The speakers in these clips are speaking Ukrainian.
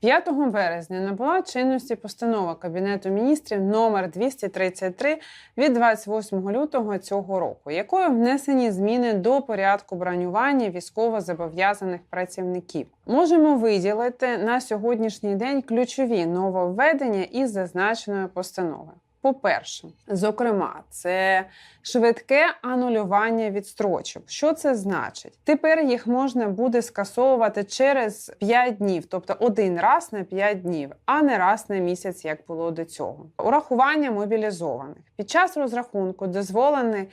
5 березня набула чинності постанова Кабінету міністрів номер 233 від 28 лютого цього року, якою внесені зміни до порядку бронювання військовозобов'язаних працівників. Можемо виділити на сьогоднішній день ключові нововведення із зазначеної постанови. По-перше, зокрема, це швидке анулювання відстрочок. Що це значить? Тепер їх можна буде скасовувати через 5 днів, тобто один раз на 5 днів, а не раз на місяць, як було до цього. Урахування мобілізованих під час розрахунку дозволених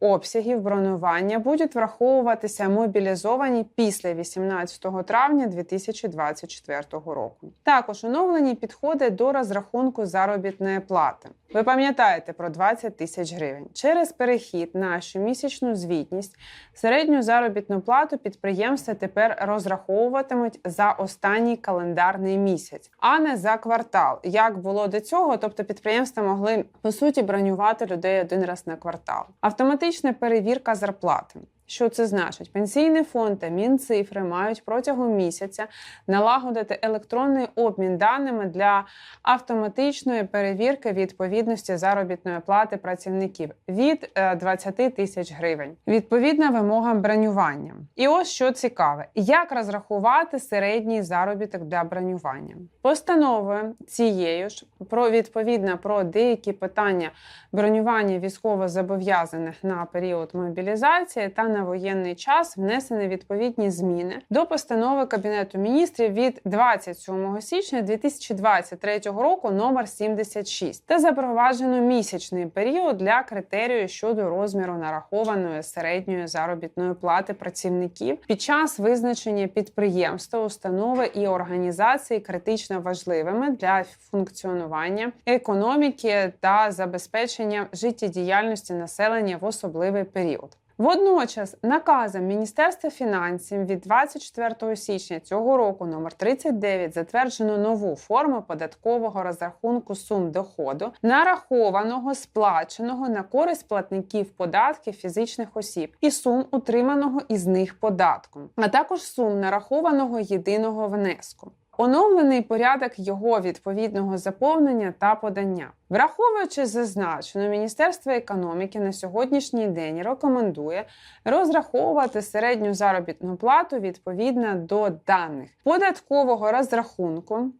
обсягів бронювання будуть враховуватися мобілізовані після 18 травня 2024 року. Також оновлені підходи до розрахунку заробітної плати. Ви пам'ятаєте про 20 тисяч гривень. Через перехід на щомісячну звітність середню заробітну плату підприємства тепер розраховуватимуть за останній календарний місяць, а не за квартал, як було до цього. Тобто підприємства могли по суті бронювати людей один раз на квартал. Автоматична перевірка зарплати. Що це значить? Пенсійний фонд та Мінцифри мають протягом місяця налагодити електронний обмін даними для автоматичної перевірки відповідності заробітної плати працівників від 20 тисяч гривень. Відповідна вимога бронювання. І ось що цікаве: як розрахувати середній заробіток для бронювання? Постановою цією ж про відповідно про деякі питання бронювання військовозобов'язаних на період мобілізації та на воєнний час внесені відповідні зміни до постанови Кабінету міністрів від 27 січня 2023 року номер 76 та запроваджено місячний період для критерію щодо розміру нарахованої середньої заробітної плати працівників під час визначення підприємства, установи і організації критично важливими для функціонування економіки та забезпечення життєдіяльності населення в особливий період. Водночас, наказом Міністерства фінансів від 24 січня цього року номер 39 затверджено нову форму податкового розрахунку сум доходу, нарахованого сплаченого на користь платників податків фізичних осіб і сум утриманого із них податком, а також сум нарахованого єдиного внеску. Оновлений порядок його відповідного заповнення та подання. Враховуючи зазначено, Міністерство економіки на сьогоднішній день рекомендує розраховувати середню заробітну плату відповідно до даних податкового розрахунку.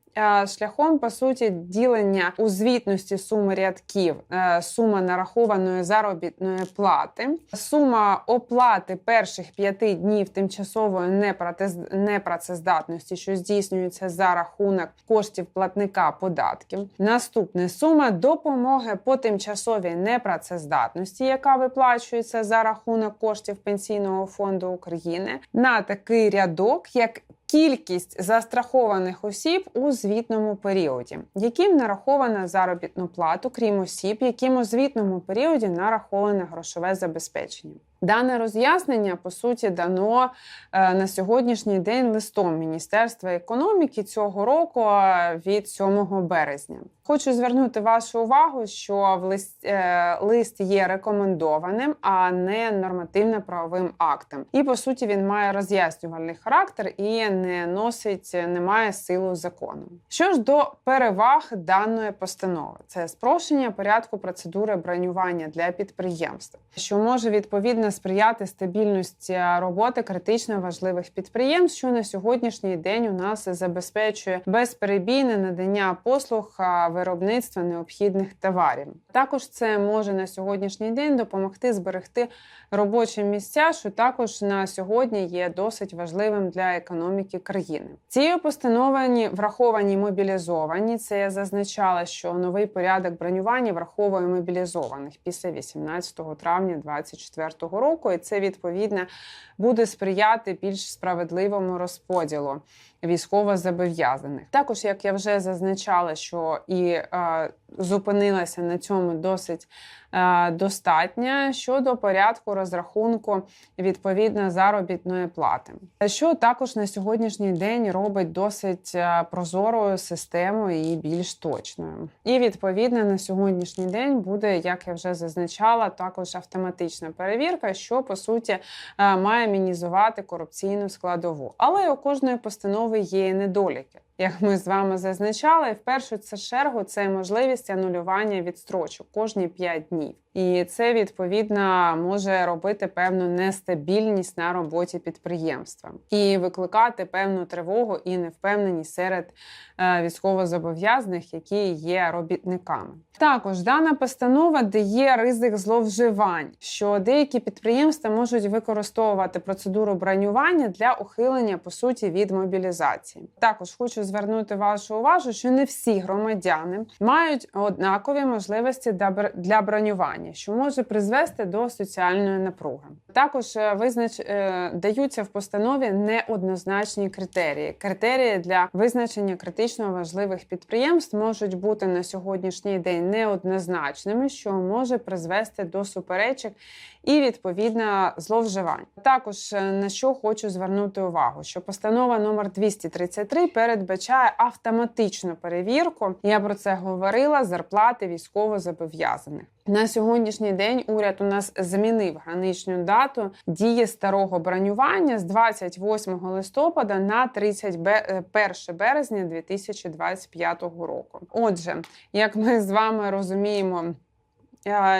Шляхом по суті ділення у звітності суми рядків, сума нарахованої заробітної плати, сума оплати перших п'яти днів тимчасової непрацездатності, що здійснюється за рахунок коштів платника податків. Наступне сума допомоги по тимчасовій непрацездатності, яка виплачується за рахунок коштів Пенсійного фонду України, на такий рядок, як Кількість застрахованих осіб у звітному періоді, яким нарахована заробітну плату, крім осіб, яким у звітному періоді нараховане грошове забезпечення. Дане роз'яснення по суті дано е, на сьогоднішній день листом Міністерства економіки цього року від 7 березня. Хочу звернути вашу увагу, що в лист, е, лист є рекомендованим, а не нормативно-правовим актом. І по суті він має роз'яснювальний характер і не носить, не має силу закону. Що ж до переваг даної постанови, це спрощення порядку процедури бронювання для підприємств, що може відповідно сприяти стабільності роботи критично важливих підприємств, що на сьогоднішній день у нас забезпечує безперебійне надання послуг виробництва необхідних товарів. Також це може на сьогоднішній день допомогти зберегти робочі місця, що також на сьогодні є досить важливим для економіки країни. Цією постановою враховані мобілізовані. Це я зазначала, що новий порядок бронювання враховує мобілізованих після 18 травня 2024 року, і це відповідно буде сприяти більш справедливому розподілу військовозобов'язаних. Також, як я вже зазначала, що і е, зупинилася на цьому досить е, достатньо щодо порядку розрахунку відповідно заробітної плати, що також на сьогоднішній день робить досить е, прозорою системою і більш точною. І відповідно на сьогоднішній день буде, як я вже зазначала, також автоматична перевірка, що по суті е, має мінізувати корупційну складову. Але у кожної постанови є недоліки. Як ми з вами зазначали, в першу чергу це можливість анулювання відстрочок кожні 5 днів. І це відповідно може робити певну нестабільність на роботі підприємства і викликати певну тривогу і невпевненість серед е, військовозобов'язаних, які є робітниками. Також дана постанова дає ризик зловживань, що деякі підприємства можуть використовувати процедуру бронювання для ухилення по суті від мобілізації. Також хочу звернути вашу увагу, що не всі громадяни мають однакові можливості для бронювання, що може призвести до соціальної напруги. Також е, визнач е, даються в постанові неоднозначні критерії. Критерії для визначення критично важливих підприємств можуть бути на сьогоднішній день неоднозначними, що може призвести до суперечок і відповідно зловживань. Також е, на що хочу звернути увагу, що постанова номер 233 передбачає автоматичну перевірку. Я про це говорила зарплати військовозобов'язаних. На сьогоднішній день уряд у нас змінив граничну дату дії старого бронювання з 28 листопада на 31 е, березня 2025 року. Отже, як ми з вами розуміємо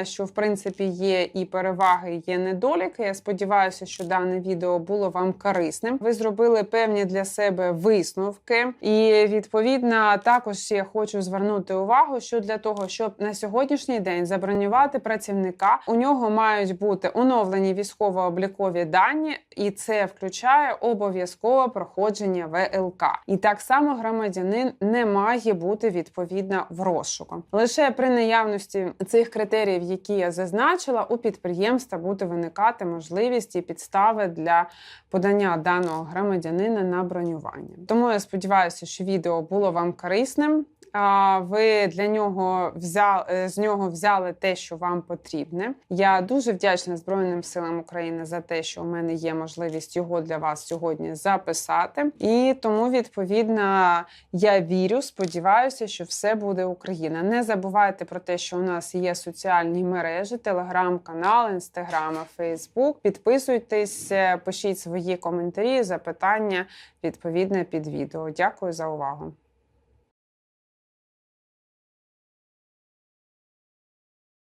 що в принципі є і переваги, і є недоліки. Я сподіваюся, що дане відео було вам корисним. Ви зробили певні для себе висновки, і відповідно також я хочу звернути увагу, що для того, щоб на сьогоднішній день забронювати працівника, у нього мають бути оновлені військово-облікові дані, і це включає обов'язкове проходження ВЛК. І так само громадянин не має бути відповідно в розшуку. Лише при наявності цих критерій критеріїв, які я зазначила, у підприємства буде виникати можливість і підстави для подання даного громадянина на бронювання. Тому я сподіваюся, що відео було вам корисним. Ви для нього взяли е, з нього взяли те, що вам потрібне. Я дуже вдячна Збройним силам України за те, що у мене є можливість його для вас сьогодні записати. І тому, відповідно, я вірю, сподіваюся, що все буде Україна. Не забувайте про те, що у нас є соціальні мережі, телеграм-канал, інстаграм, фейсбук. Підписуйтесь, е, пишіть свої коментарі, запитання відповідне під відео. Дякую за увагу.